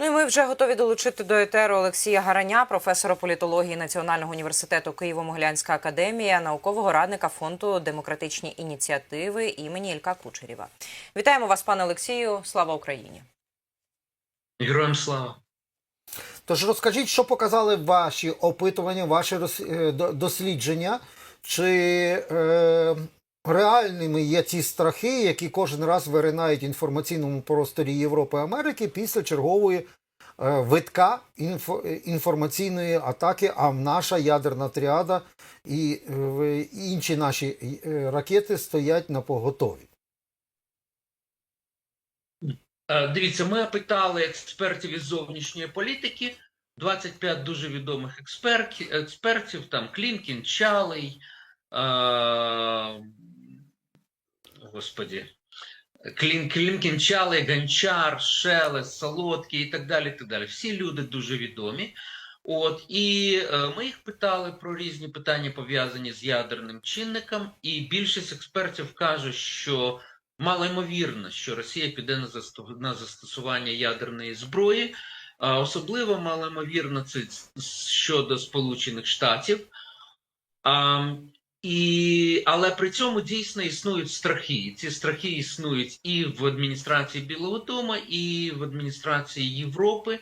Ну і ми вже готові долучити до етеру Олексія Гараня, професора політології Національного університету Києво-Могилянська академія, наукового радника фонду демократичні ініціативи імені Ілька Кучерєва. Вітаємо вас, пане Олексію. Слава Україні! Героям слава. Тож розкажіть, що показали ваші опитування, ваші е, дослідження, чи е, реальними є ті страхи, які кожен раз виринають в інформаційному просторі Європи і Америки після чергової е, витка інфо, інформаційної атаки, а наша ядерна тріада і е, інші наші е, ракети стоять на поготові. Дивіться, ми опитали експертів із зовнішньої політики, 25 дуже відомих експертів, експертів там Клімкін, Чалий, е, господі, Клін, Клімкін, Чалий, Гончар, Шелес, Солодкий і так далі. так далі. Всі люди дуже відомі. От і е, ми їх питали про різні питання пов'язані з ядерним чинником, і більшість експертів каже, що мало ймовірно, що Росія піде на засту- на застосування ядерної зброї. А особливо мало ймовірно це щодо Сполучених Штатів. А, і, але при цьому дійсно існують страхи. Ці страхи існують і в адміністрації Білого Дому, і в адміністрації Європи.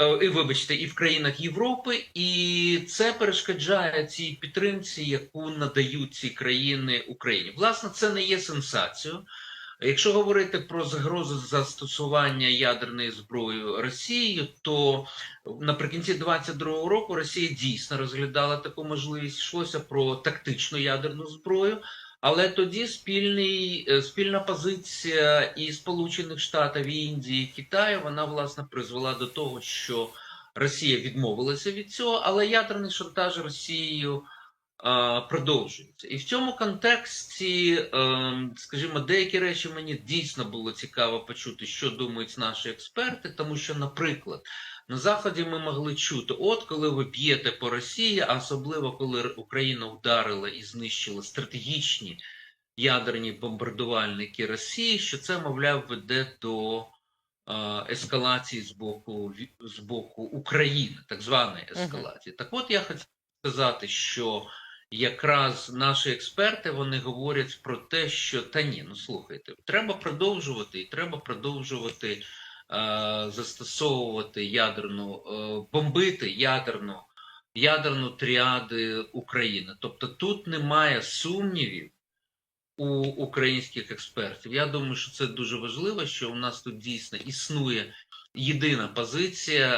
Е, І вибачте, і в країнах Європи, і це перешкоджає цій підтримці, яку надають ці країни Україні. Власне, це не є сенсацією. Якщо говорити про загрозу застосування ядерної зброї Росією, то наприкінці 22-го року Росія дійсно розглядала таку можливість. Йшлося про тактичну ядерну зброю. Але тоді спільний, е, спільна позиція і Сполучених Штатів, і Індії, і Китаю, вона власне призвела до того, що Росія відмовилася від цього, але ядерний шантаж Росією продовжується. І в цьому контексті, ем, скажімо, деякі речі мені дійсно було цікаво почути, що думають наші експерти, тому що, наприклад, на Заході ми могли чути, от коли ви б'єте по Росії, а особливо коли Україна вдарила і знищила стратегічні ядерні бомбардувальники Росії, що це, мовляв, веде до ескалації з боку, з боку України, так званої ескалації. Так от я хотів сказати, що якраз наші експерти вони говорять про те, що та ні, ну слухайте, треба продовжувати і треба продовжувати е, застосовувати ядерну, е, бомбити ядерну, ядерну тріади України. Тобто тут немає сумнівів у українських експертів. Я думаю, що це дуже важливо, що у нас тут дійсно існує єдина позиція,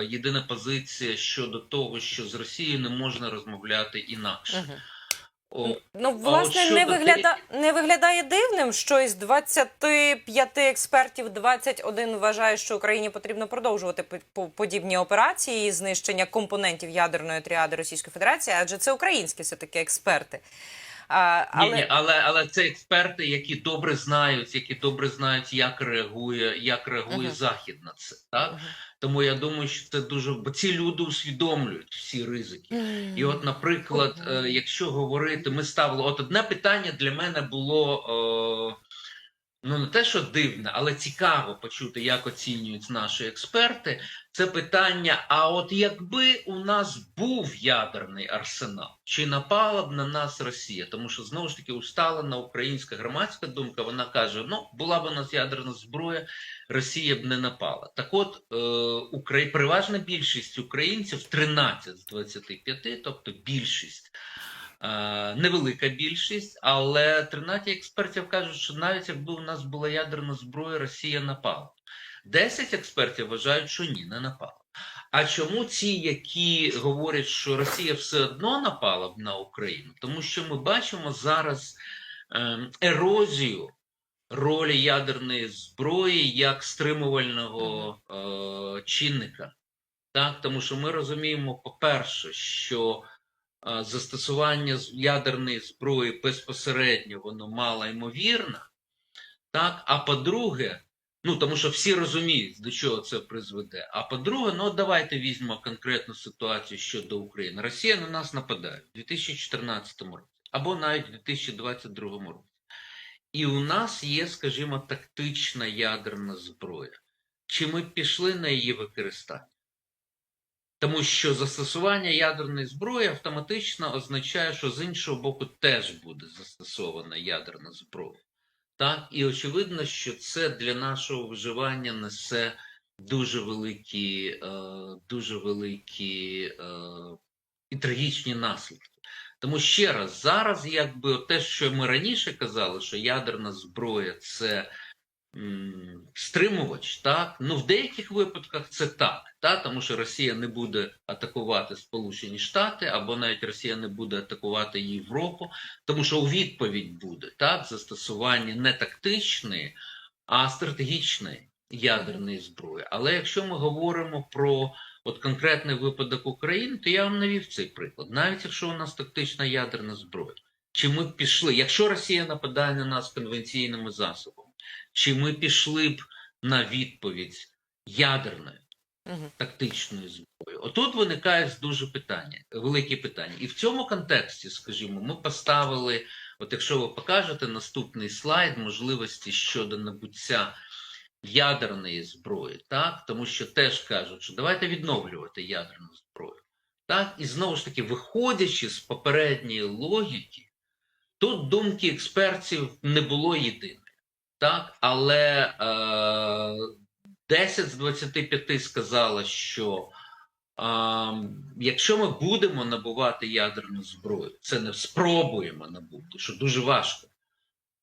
е, єдина позиція щодо того, що з Росією не можна розмовляти інакше. Угу. О, Ну, власне, не, вигляда... не виглядає дивним, що із 25 експертів 21 вважає, що Україні потрібно продовжувати по- по- подібні операції і знищення компонентів ядерної тріади Російської Федерації, адже це українські все-таки експерти. А, Ні, але... ні, але, але це експерти, які добре знають, які добре знають, як реагує, як реагує Мгм. Захід на це. Так? Тому я думаю, що це дуже. Бо ці люди усвідомлюють всі ризики. І от, наприклад, е, якщо говорити, ми ставили, от одне питання для мене було е, ну не те, що дивне, але цікаво почути, як оцінюють наші експерти. Це питання: а от якби у нас був ядерний арсенал, чи напала б на нас Росія? Тому що знову ж таки усталена українська громадська думка, вона каже: ну була б у нас ядерна зброя, Росія б не напала. Так от, е, Украї... переважна більшість українців, 13 з 25, тобто більшість. Е, Невелика більшість, але 13 експертів кажуть, що навіть якби у нас була ядерна зброя, Росія напала. 10 експертів вважають, що ні, не напала. А чому ці, які говорять, що Росія все одно напала б на Україну? Тому що ми бачимо зараз ем, ерозію ролі ядерної зброї як стримувального е, чинника. Так? Тому що ми розуміємо, по-перше, що е, застосування ядерної зброї безпосередньо воно мало ймовірно. Так? А по-друге, ну тому що всі розуміють, до чого це призведе. А по-друге, ну давайте візьмемо конкретну ситуацію щодо України. Росія на нас нападає у 2014 році або навіть у 2022 році. І у нас є, скажімо, тактична ядерна зброя. чи ми пішли на її використання. Тому що застосування ядерної зброї автоматично означає, що з іншого боку теж буде застосована ядерна зброя. Так? І очевидно, що це для нашого виживання несе дуже великі, е, дуже великі е, і трагічні наслідки. Тому ще раз, зараз, якби те, що ми раніше казали, що ядерна зброя це стримувач, так ну в деяких випадках це так, так, тому що Росія не буде атакувати Сполучені Штати, або навіть Росія не буде атакувати Європу, тому що у відповідь буде так застосування не тактичної, а стратегічної ядерної зброї. Але якщо ми говоримо про от конкретний випадок України, то я вам навів цей приклад. Навіть якщо у нас тактична ядерна зброя, чи ми пішли, якщо Росія нападає на нас конвенційними засобами, чи ми пішли б на відповідь ядерною Мгм. тактичною зброєю? Отут виникає дуже питання, великі питання. І в цьому контексті, скажімо, ми поставили, от якщо ви покажете наступний слайд, можливості щодо набуття ядерної зброї, так? тому що теж кажуть, що давайте відновлювати ядерну зброю. Так? І знову ж таки, виходячи з попередньої логіки, тут думки експертів не було єдиної. Так? Але е, 10 з 25 сказали, що е, якщо ми будемо набувати ядерну зброю, це не спробуємо набути, що дуже важко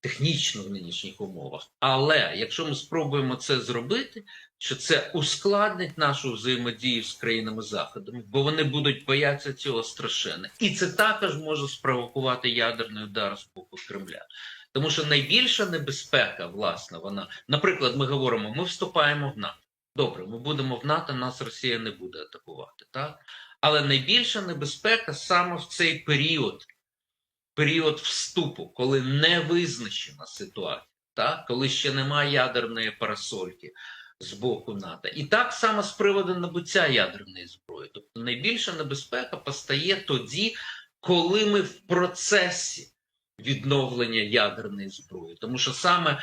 технічно в нинішніх умовах. Але якщо ми спробуємо це зробити, що це ускладнить нашу взаємодію з країнами Заходу, бо вони будуть боятися цього страшенно. І це також може спровокувати ядерний удар з боку Кремля. Тому що найбільша небезпека, власне, вона, наприклад, ми говоримо, ми вступаємо в НАТО. Добре, ми будемо в НАТО, нас Росія не буде атакувати. Так? Але найбільша небезпека саме в цей період, період вступу, коли не визначена ситуація, так? коли ще немає ядерної парасольки з боку НАТО. І так само з приводу набуття ядерної зброї. Тобто найбільша небезпека постає тоді, коли ми в процесі відновлення ядерної зброї. Тому що саме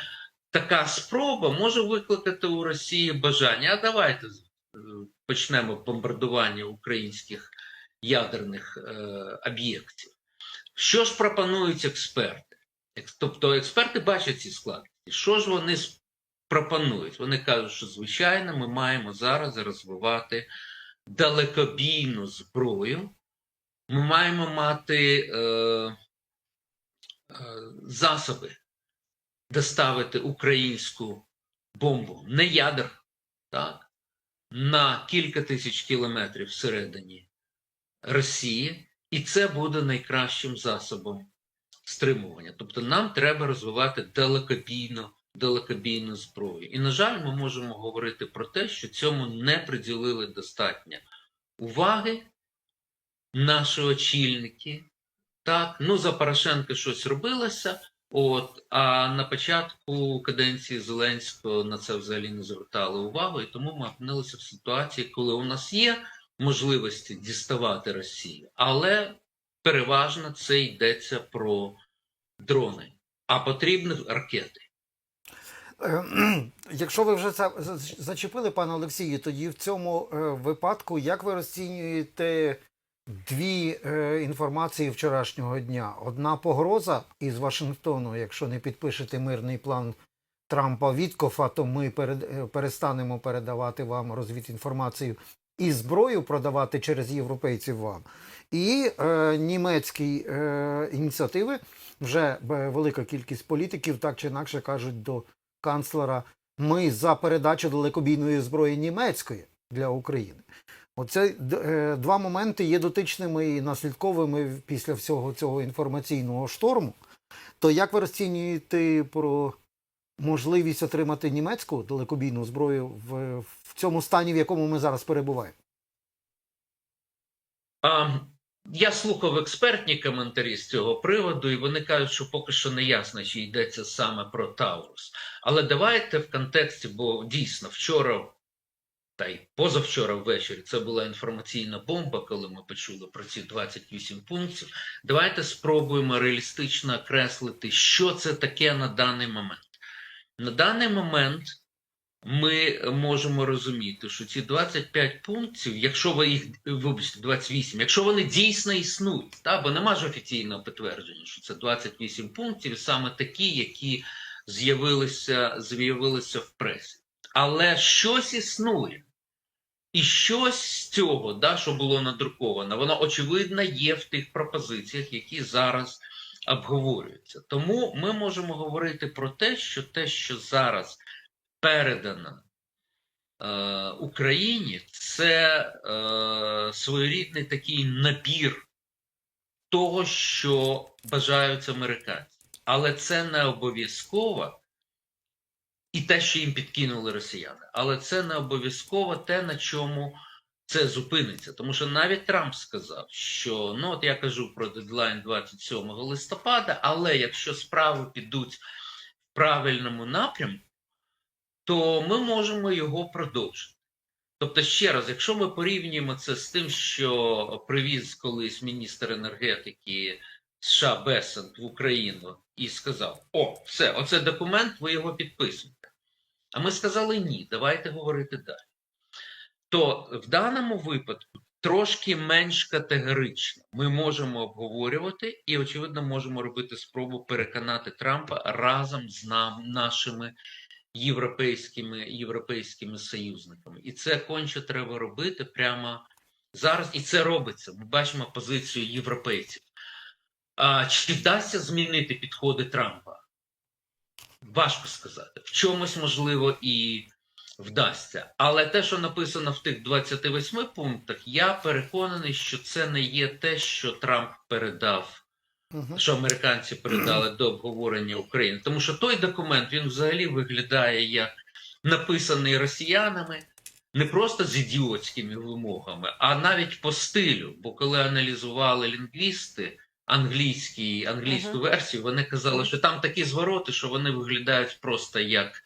така спроба може викликати у Росії бажання. А давайте е, почнемо бомбардування українських ядерних е, об'єктів. Що ж пропонують експерти? Тобто експерти бачать ці складності. Що ж вони пропонують? Вони кажуть, що звичайно ми маємо зараз розвивати далекобійну зброю. Ми маємо мати е, засоби доставити українську бомбу, не ядер, так, на кілька тисяч кілометрів всередині Росії, і це буде найкращим засобом стримування. Тобто нам треба розвивати далекобійну, далекобійну зброю. І, на жаль, ми можемо говорити про те, що цьому не приділили достатньо уваги наші очільники. Так, ну за Порошенка щось робилося. От, а на початку каденції Зеленського на це взагалі не звертали увагу, і тому ми опинилися в ситуації, коли у нас є можливості діставати Росію, але переважно це йдеться про дрони, а потрібні ракети. Е, Якщо ви вже це зачепили, пане Олексію, тоді в цьому е, випадку як ви розцінюєте дві е, інформації вчорашнього дня? Одна погроза із Вашингтону, якщо не підпишете мирний план Трампа Віткофа, то ми перед, е, перестанемо передавати вам розвідінформацію і зброю продавати через європейців вам. І е, німецькі е, ініціативи вже е, велика кількість політиків так чи інакше кажуть до канцлера, ми за передачу далекобійної зброї німецької для України. Оце е, два моменти є дотичними і наслідковими після всього цього інформаційного шторму. То як ви розцінюєте про можливість отримати німецьку далекобійну зброю в, в цьому стані, в якому ми зараз перебуваємо? А, я слухав експертні коментарі з цього приводу, і вони кажуть, що поки що не ясно, чи йдеться саме про Таурус. Але давайте в контексті, бо дійсно вчора та й позавчора ввечері це була інформаційна бомба, коли ми почули про ці 28 пунктів. Давайте спробуємо реалістично окреслити, що це таке на даний момент. На даний момент ми можемо розуміти, що ці 25 пунктів, якщо ви їх вибачте, 28, якщо вони дійсно існують, та, бо нема ж офіційного підтвердження, що це 28 пунктів, саме такі, які з'явилися, з'явилися в пресі. Але щось існує. І щось з цього, да, що було надруковано, воно очевидно є в тих пропозиціях, які зараз обговорюються. Тому ми можемо говорити про те, що те, що зараз передано е, Україні, це е, своєрідний такий набір того, що бажають американці. Але це не обов'язково і те, що їм підкинули росіяни. Але це не обов'язково те, на чому це зупиниться. Тому що навіть Трамп сказав, що ну от я кажу про дедлайн 27 листопада, але якщо справи підуть в правильному напрямку, то ми можемо його продовжити. Тобто, ще раз, якщо ми порівнюємо це з тим, що привіз колись міністр енергетики США Бесент в Україну і сказав: О, все, оце документ, ви його підписуєте. А ми сказали ні, давайте говорити далі. То в даному випадку трошки менш категорично ми можемо обговорювати і, очевидно, можемо робити спробу переконати Трампа разом з нам, нашими європейськими, європейськими союзниками. І це конче треба робити прямо зараз. І це робиться. Ми бачимо позицію європейців. А, чи вдасться змінити підходи Трампа? Важко сказати. В чомусь можливо і вдасться. Але те, що написано в тих 28 пунктах, я переконаний, що це не є те, що Трамп передав що американці передали до обговорення України. Тому що той документ він взагалі виглядає як написаний росіянами не просто з ідіотськими вимогами, а навіть по стилю. Бо коли аналізували лінгвісти англійські, англійську Мгм. версію, вони казали, що там такі звороти, що вони виглядають просто як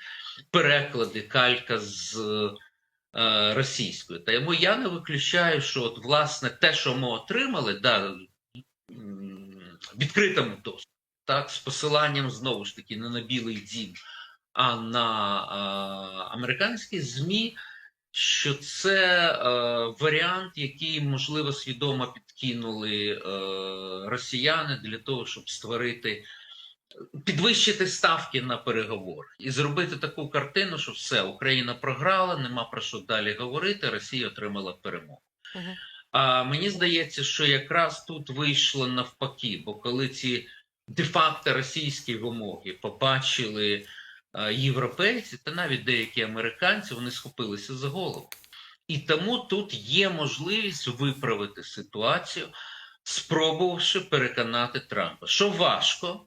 переклади, калька з е, російської. Тому я не виключаю, що от власне те, що ми отримали, да, відкритому доступі, так, з посиланням знову ж таки не на Білий Дім, а на а, американські ЗМІ, що це е, варіант, який, можливо, свідомо підкинули е, росіяни для того, щоб створити. Підвищити ставки на переговори і зробити таку картину, що все, Україна програла, нема про що далі говорити, Росія отримала перемогу. Мгм. А мені здається, що якраз тут вийшло навпаки, бо коли ці де-факто російські вимоги побачили європейці та навіть деякі американці, вони схопилися за голову. І тому тут є можливість виправити ситуацію, спробувавши переконати Трампа, що важко,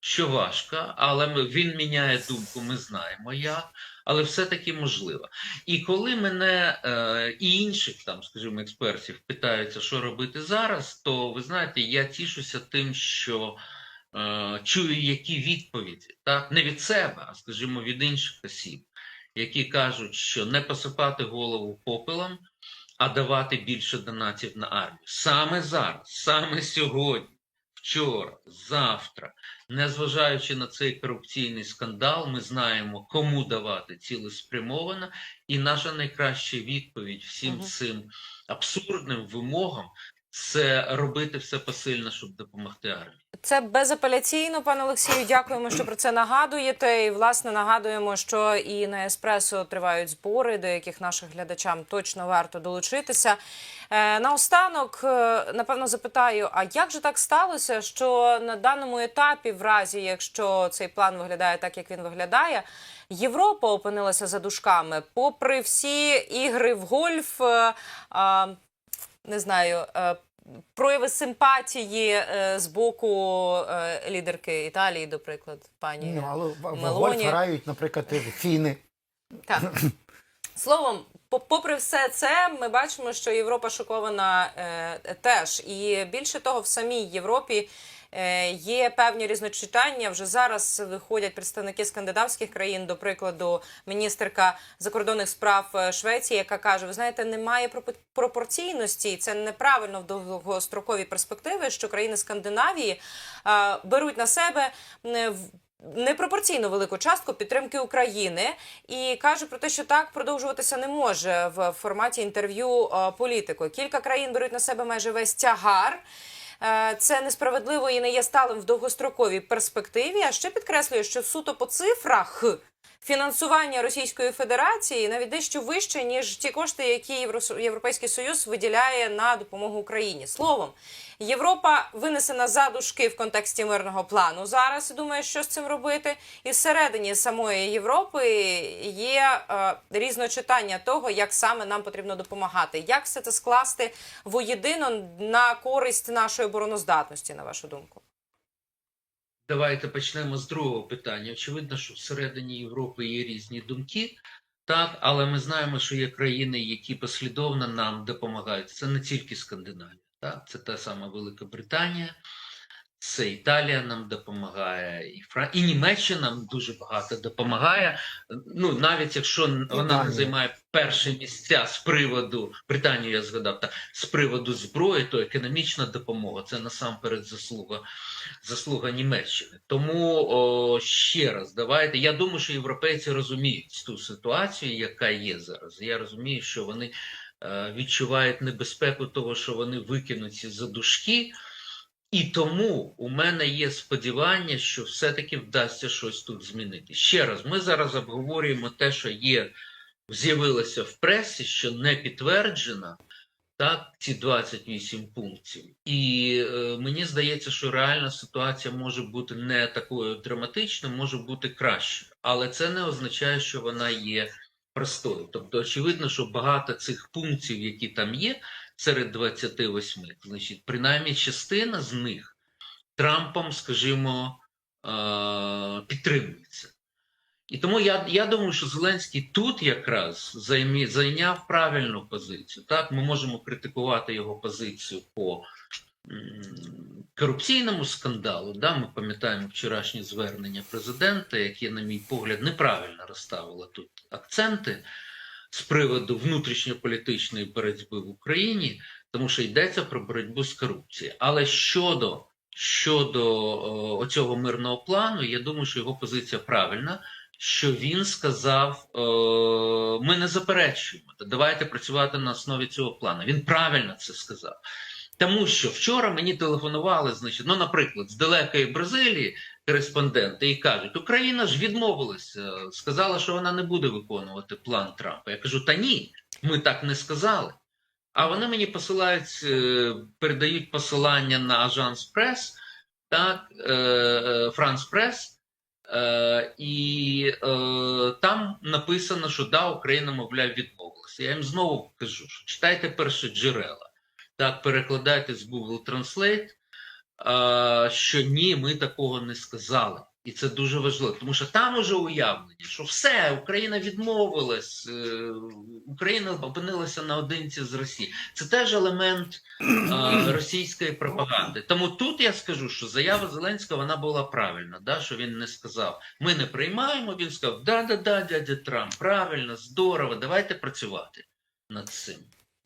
що важко, але він міняє думку, ми знаємо як, але все-таки можливо. І коли мене е, і інших там, скажімо, експертів питаються, що робити зараз, то ви знаєте, я тішуся тим, що е, чую які відповіді, так не від себе, а скажімо, від інших осіб, які кажуть, що не посипати голову попелом, а давати більше донатів на армію. Саме зараз, саме сьогодні, вчора, завтра, незважаючи на цей корупційний скандал, ми знаємо, кому давати цілеспрямовано, і наша найкраща відповідь всім Мгм. цим абсурдним вимогам це робити все посильно, щоб допомогти армії. Це безапеляційно, пане Олексію. Дякуємо, що про це нагадуєте. І власне нагадуємо, що і на еспресо тривають збори, до яких наших глядачам точно варто долучитися. Е, наостанок, е, напевно, запитаю: а як же так сталося, що на даному етапі, в разі якщо цей план виглядає так, як він виглядає, Європа опинилася за дужками, попри всі ігри в гольф. е, не знаю, е, прояви симпатії е, з боку е, лідерки Італії, до прикладу, пані Ну, але Мелоні. грають, наприклад, фіни. Так. Словом, попри все це, ми бачимо, що Європа шокована е, теж. І більше того, в самій Європі є певні різночитання. Вже зараз виходять представники скандинавських країн, до прикладу, міністерка закордонних справ е, Швеції, яка каже: ви знаєте, немає пропо- пропорційності, це неправильно в довгостроковій перспективи, що країни Скандинавії е, беруть на себе. е, непропорційно велику частку підтримки України і каже про те, що так продовжуватися не може в форматі інтерв'ю е, політику. Кілька країн беруть на себе майже весь тягар. Е, Це несправедливо і не є сталим в довгостроковій перспективі. А ще підкреслює, що суто по цифрах фінансування Російської Федерації навіть дещо вище ніж ті кошти, які Європейський Союз виділяє на допомогу Україні. Словом, Європа винесена за дужки в контексті мирного плану зараз і думає, що з цим робити. І всередині самої Європи є е, різночитання того, як саме нам потрібно допомагати. Як все це скласти воєдино на користь нашої обороноздатності, на вашу думку? Давайте почнемо з другого питання. Очевидно, що всередині Європи є різні думки, так, але ми знаємо, що є країни, які послідовно нам допомагають. Це не тільки Скандинавія, так, це та сама Велика Британія, це Італія нам допомагає, і Фран... і Німеччина нам дуже багато допомагає. Ну, навіть якщо вона Італія. не займає перші місця з приводу Британію, я згадав, та з приводу зброї, то економічна допомога це насамперед заслуга заслуга Німеччини. Тому о, ще раз давайте. Я думаю, що європейці розуміють ту ситуацію, яка є зараз. Я розумію, що вони е, відчувають небезпеку того, що вони викинуться за дужки. І тому у мене є сподівання, що все-таки вдасться щось тут змінити. Ще раз, ми зараз обговорюємо те, що є, з'явилося в пресі, що не підтверджено, так, ці 28 пунктів. І е, мені здається, що реальна ситуація може бути не такою драматичною, може бути кращою. Але це не означає, що вона є простою. Тобто, очевидно, що багато цих пунктів, які там є, серед 28, значить, принаймні частина з них Трампом, скажімо, е, підтримується. І тому я, я думаю, що Зеленський тут якраз займі, зайняв правильну позицію. Так, ми можемо критикувати його позицію по корупційному скандалу. Да? Ми пам'ятаємо вчорашнє звернення президента, яке, на мій погляд, неправильно розставило тут акценти з приводу внутрішньополітичної боротьби в Україні, тому що йдеться про боротьбу з корупцією. Але щодо, щодо о, оцього мирного плану, я думаю, що його позиція правильна що він сказав: ми не заперечуємо, давайте працювати на основі цього плану. Він правильно це сказав. Тому що вчора мені телефонували, значить, ну, наприклад, з далекої Бразилії кореспонденти і кажуть, Україна ж відмовилася, сказала, що вона не буде виконувати план Трампа. Я кажу, та ні, ми так не сказали. А вони мені посилають, е, передають посилання на Ажанс Прес, так, е, е, Франс Прес. Е, і там написано, що да, Україна, мовляв, відмовилася. Я їм знову кажу, що читайте перше джерела, так, перекладайте з Google Translate, що ні, ми такого не сказали. І це дуже важливо, тому що там уже уявлення, що все, Україна відмовилась, е, Україна опинилася наодинці з Росією. Це теж елемент російської пропаганди. Тому тут я скажу, що заява Зеленського вона була правильна, да, що він не сказав, ми не приймаємо. Він сказав, да-да-да, дядя Трамп, правильно, здорово, давайте працювати над цим.